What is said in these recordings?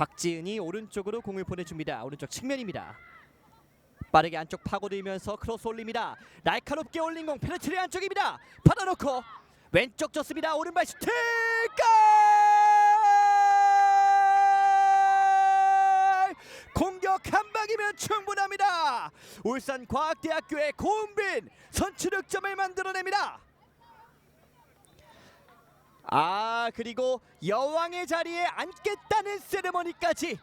박지은이 오른쪽으로 공을 보내줍니다. 오른쪽 측면입니다. 빠르게 안쪽 파고들면서 크로스 올립니다. 날카롭게 올린 공 페네트리 안쪽입니다. 받아놓고 왼쪽 줬습니다. 오른발 슈팅 골! 공격 한 방이면 충분합니다. 울산 과학대학교의 고은빈 선취 득점을 만들어냅니다. 아 그리고 여왕의 자리에 앉겠다는 세레머니까지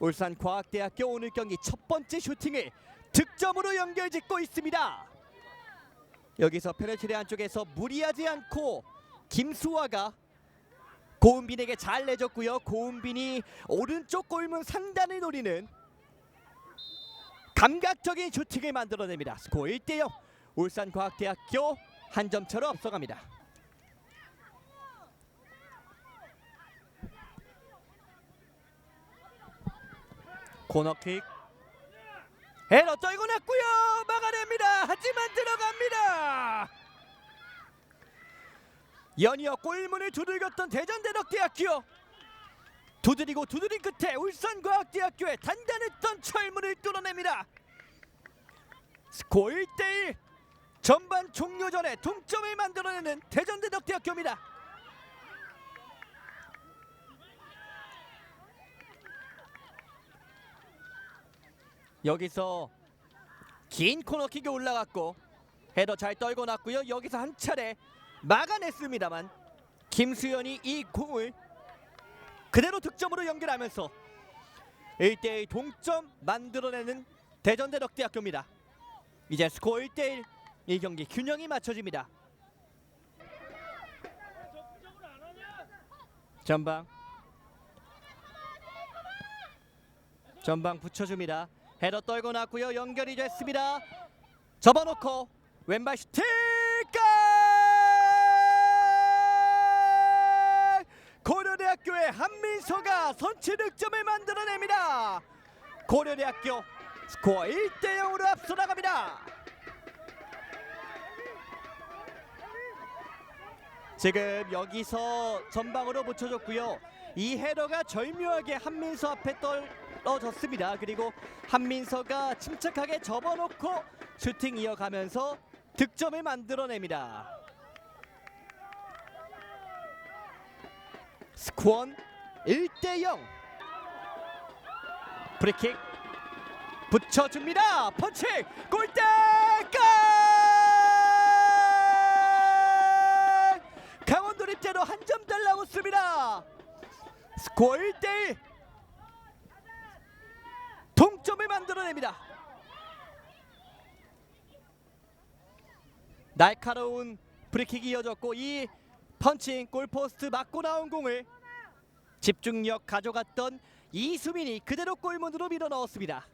울산 과학대학교 오늘 경기 첫 번째 슈팅을 득점으로 연결짓고 있습니다. 여기서 페네트리 안쪽에서 무리하지 않고 김수화가 고은빈에게 잘 내줬고요. 고은빈이 오른쪽 골문 상단을 노리는 감각적인 슈팅을 만들어냅니다. 스코어 1대0 울산 과학대학교 한 점 차로 앞서갑니다. 코너킥. 헤러 떨고 났고요. 막아냅니다. 하지만 들어갑니다. 연이어 골문을 두들겼던 대전대덕대학교. 두드리고 두드린 끝에 울산과학대학교의 단단했던 철문을 뚫어냅니다. 스코어 1대1 전반 종료 전에 동점을 만들어내는 대전대덕대학교입니다 여기서 긴 코너킥이 올라갔고 헤더 잘 떨고 났고요. 여기서 한 차례 막아냈습니다만 김수현이 이 공을 그대로 득점으로 연결하면서 1대1 동점 만들어내는 대전대덕대학교입니다. 이제 스코어 1대1 이 경기 균형이 맞춰집니다. 전방 전방 붙여줍니다. 헤더 떨고 났고요. 연결이 됐습니다. 접어놓고 왼발 슈팅 골! 고려대학교의 한민서가 선취 득점을 만들어냅니다. 고려대학교 스코어 1대 0으로 앞서 나갑니다. 지금 여기서 전방으로 붙여줬고요. 이 헤더가 절묘하게 한민서 앞에 떨어졌습니다. 그리고 한민서가 침착하게 접어놓고 슈팅 이어가면서 득점을 만들어냅니다. 스코어 1대 0. 프리킥 붙여줍니다. 펀치 골대 골! 강원도 립제로 한 점 달라붙습니다. 스코어 1대1 동점을 만들어냅니다. 날카로운 프리킥이 이어졌고 이 펀칭 골포스트 맞고 나온 공을 집중력 가져갔던 이수민이 그대로 골문으로 밀어 넣었습니다.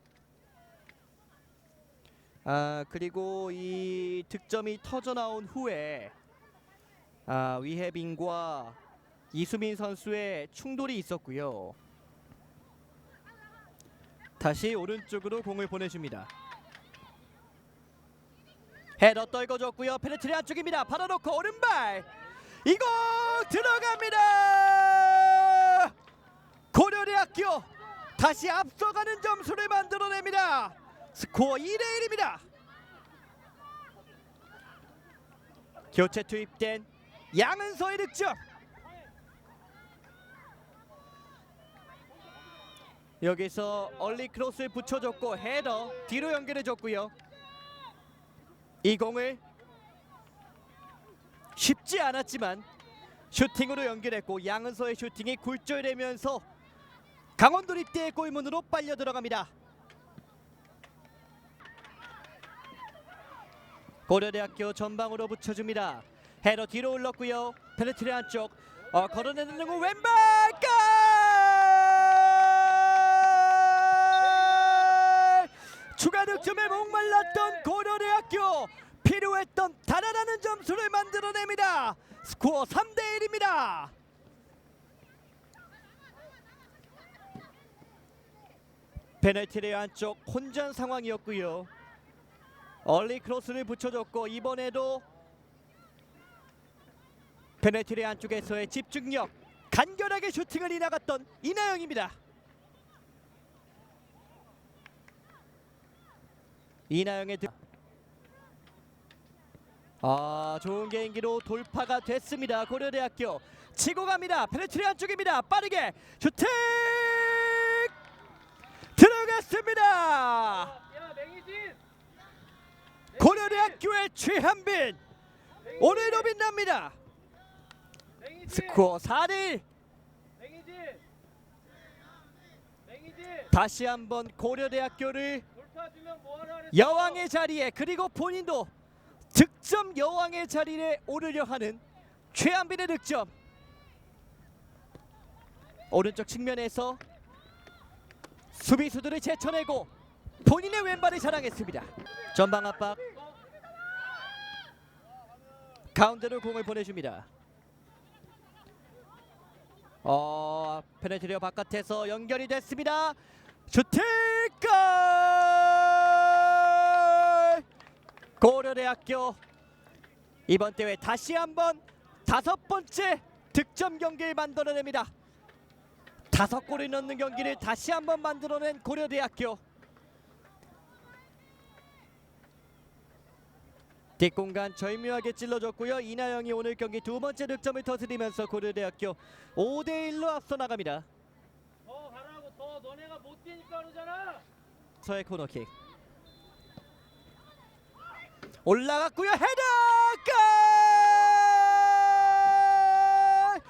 아 그리고 이 득점이 터져 나온 후에 아, 위해빈과 이수민 선수의 충돌이 있었고요. 다시 오른쪽으로 공을 보내줍니다. 헤더 떨궈줬고요. 페네트리 안쪽입니다. 받아놓고 오른발 이거 들어갑니다. 고려대학교 다시 앞서가는 점수를 만들어냅니다. 스코어 2대 1입니다. 교체 투입된 양은서의 득점. 여기서 얼리 크로스를 붙여줬고 헤더 뒤로 연결해줬고요. 이 공을 쉽지 않았지만 슈팅으로 연결했고 양은서의 슈팅이 굴절되면서 강원도 립대의 골문으로 빨려 들어갑니다. 고려대학교 전방으로 붙여줍니다. 헤더 뒤로 올랐고요. 페네트리 안쪽 어, 걸어내는 공 왼발 골! 추가 득점에 목말랐던 고려대학교 필요했던 달아나는 점수를 만들어냅니다. 스코어 3대 1입니다. 페널티레 안쪽 혼전 상황이었고요. 얼리 크로스를 붙여줬고 이번에도 페널티레 안쪽에서의 집중력 간결하게 슈팅을 이나갔던 이나영입니다. 이나영의 득. 아 좋은 개인기로 돌파가 됐습니다. 고려대학교 치고 갑니다. 페네트리 안 쪽입니다. 빠르게 슈팅 들어갔습니다. 고려대학교의 최한빈 오늘도 빛납니다. 스코어 4대1 맹희진 맹희진 다시 한번 고려대학교를 여왕의 자리에 그리고 본인도 득점 여왕의 자리에 오르려 하는 최한빈의 득점. 오른쪽 측면에서 수비수들을 제쳐내고 본인의 왼발을 자랑했습니다. 전방 압박. 가운데로 공을 보내줍니다. 어 페네트리어 바깥에서 연결이 됐습니다. 골 고려대학교 이번 대회 다시 한번 다섯 번째 득점 경기를 만들어냅니다. 다섯 골을 넣는 경기를 다시 한번 만들어낸 고려대학교. 뒷공간 절묘하게 찔러줬고요. 이나영이 오늘 경기 두 번째 득점을 터뜨리면서 고려대학교 5대 1로 앞서 나갑니다. 더 가라고 더 너네가 못 뛰니까 그러잖아 서의 코너킥 올라갔고요. 헤더 골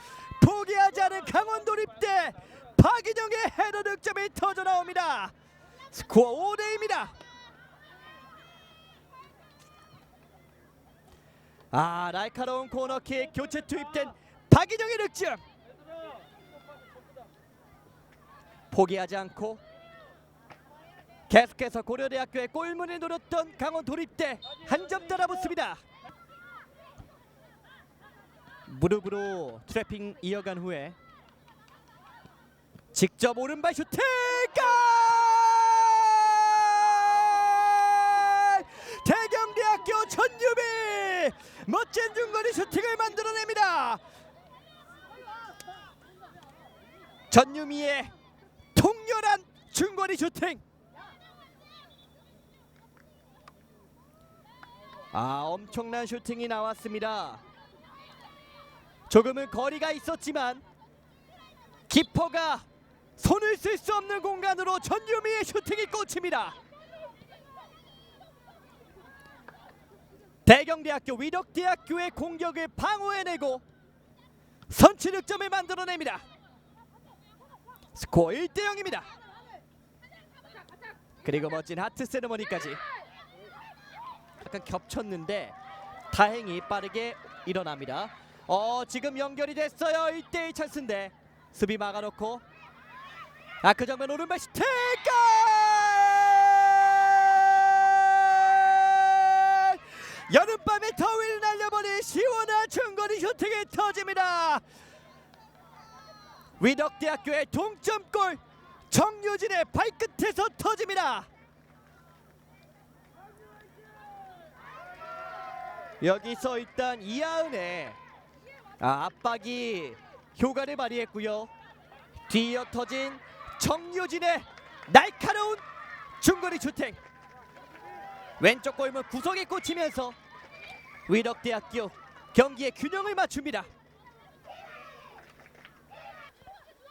포기하지 않은 강원도 립대 박인영의 헤더 득점이 터져 나옵니다. 스코어 5대입니다. 아 날카로운 코너킥 교체 투입된 박인영의 득점. 포기하지 않고 계속해서 고려대학교의 골문을 노렸던 강원 도립대 한 점 따라붙습니다. 무릎으로 트래핑 이어간 후에 직접 오른발 슈팅 골! 대경대학교 전유비 멋진 중거리 슈팅을 만들어냅니다. 전유미의 통렬한 중거리 슈팅. 아 엄청난 슈팅이 나왔습니다. 조금은 거리가 있었지만 키퍼가 손을 쓸 수 없는 공간으로 전유미의 슈팅이 꽂힙니다. 대경대학교 위덕대학교의 공격을 방어해내고 선취 득점을 만들어냅니다. 스코어 1대 0입니다. 그리고 멋진 하트 세레머니까지 약간 겹쳤는데 다행히 빠르게 일어납니다. 어 지금 연결이 됐어요. 1대1 찬스인데 수비 막아놓고 아그 정면 오른발 슈팅 골! 여름밤에 더위를 날려버린 시원한 중거리 슈팅이 터집니다. 위덕대학교의 동점골 정유진의 발끝에서 터집니다. 여기서 일단 이하은의 아, 압박이 효과를 발휘했고요. 뒤이어 터진 정유진의 날카로운 중거리 슈팅. 왼쪽 골문 구석에 꽂히면서 위덕대학교 경기의 균형을 맞춥니다.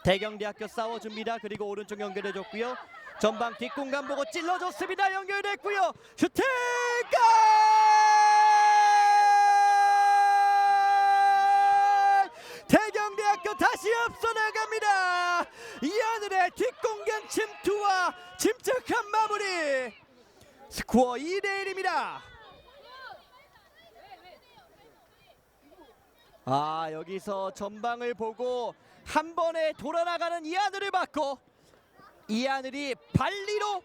대경대학교 싸워줍니다. 그리고 오른쪽 연결해줬고요. 전방 뒷공간 보고 찔러줬습니다. 연결됐고요. 슈팅 골! 대경대학교 다시 앞서 나갑니다. 이하늘의 뒷공간 침투와 침착한 마무리. 스코어 2대 1입니다. 아 여기서 전방을 보고 한 번에 돌아나가는 이하늘을 받고 이하늘이 발리로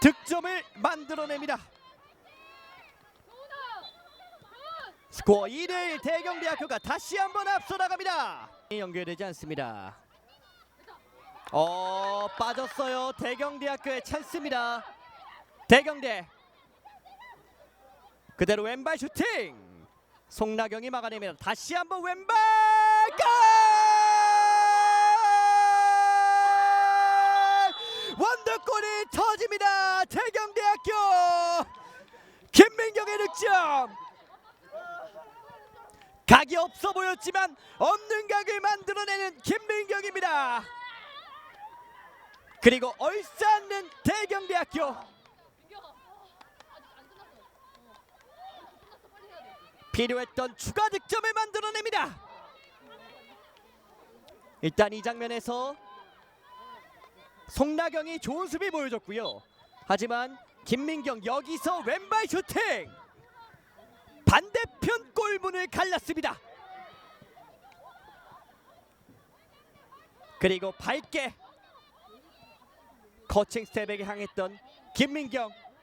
득점을 만들어냅니다. 스코어 2대1 대경대학교가 다시 한번 앞서 나갑니다. 연결되지 않습니다. 어 빠졌어요. 대경대학교의 찬스입니다. 대경대 그대로 왼발 슈팅 송나경이 막아내면 다시 한번 왼발 골 원더골이 터집니다. 대경대학교 김민경의 득점. 각이 없어 보였지만 없는 각을 만들어내는 김민경입니다. 그리고 얼싸는 대경대학교 필요했던 추가 득점을 만들어냅니다. 일단 이 장면에서 송나경이 좋은 수비 보여줬고요. 하지만 김민경 여기서 왼발 슈팅 반대편 골문을 갈랐습니다. 그리고 밝게 거칭 스텝에게 향했던 김민경